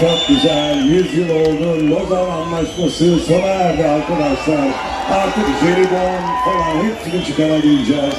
çok güzel. 100 yıl oldu. Lozan Anlaşması sona erdi arkadaşlar. Artık jelibon falan hepsini çıkarabileceğiz.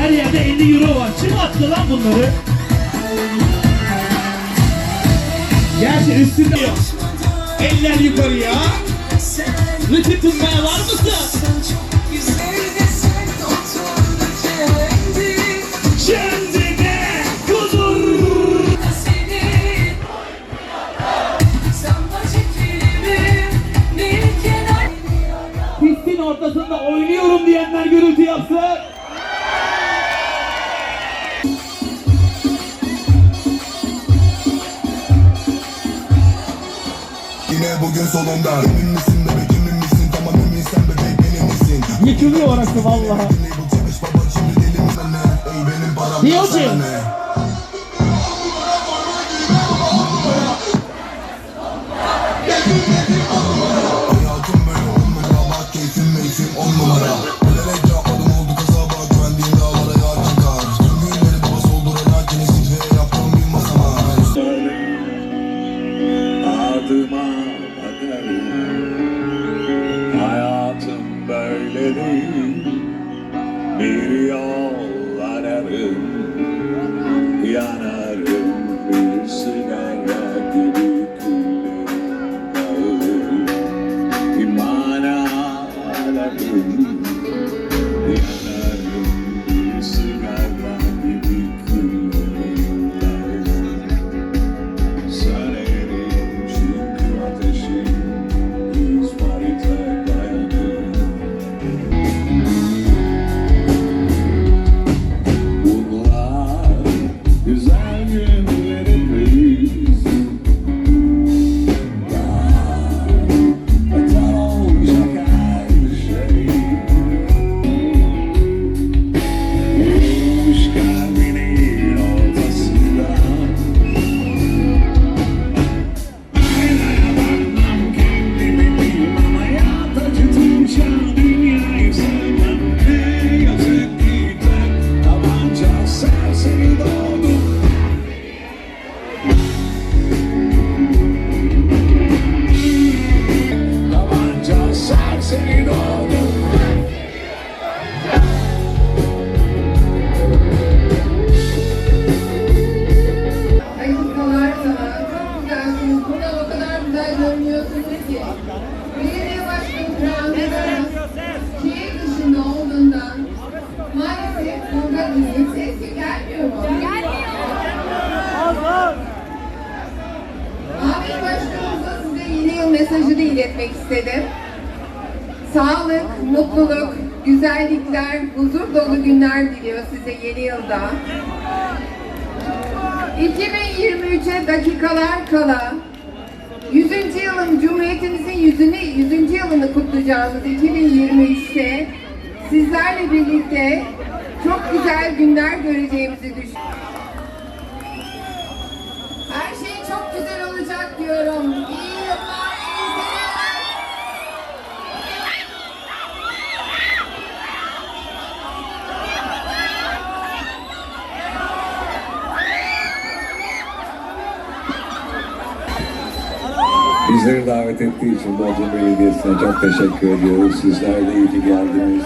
Her yerde 50 euro var. Kim attı lan bunları? Gerçi üstünde yok. Eller yukarıya. Rıtı tutmaya var mısın? Yine bugün solunda Emin misin bebek emin misin? Tamam emin sen bebek benim misin? Yıkılıyor orası param Niye hocam? sana ne? Hayatım böyle on numara. Bak keyfim meyfim on numara. Bilerek yapmadım oldu kasaba Güvendiğim dağlara yar çıkar. Tüm günleri baba soldurarak Yine sitreye yaptığım bir masama. Adıma. bakarım Hayatım böyle değil. Bir yol ararım Yanarım bir sigara gibi küllerim dağılır Bir mana ararım mesajını iletmek istedim. Sağlık, mutluluk, güzellikler, huzur dolu günler diliyor size yeni yılda. 2023'e dakikalar kala 100. yılın Cumhuriyetimizin 100. 100. yılını kutlayacağımız 2023'te sizlerle birlikte çok güzel günler göreceğimizi düşünüyorum. Her şey çok güzel olacak diyorum. İyi yıllar, iyi seneler. Bizleri davet ettiği için Bodrum Belediyesi'ne çok teşekkür ediyoruz. Sizler de iyi ki geldiniz.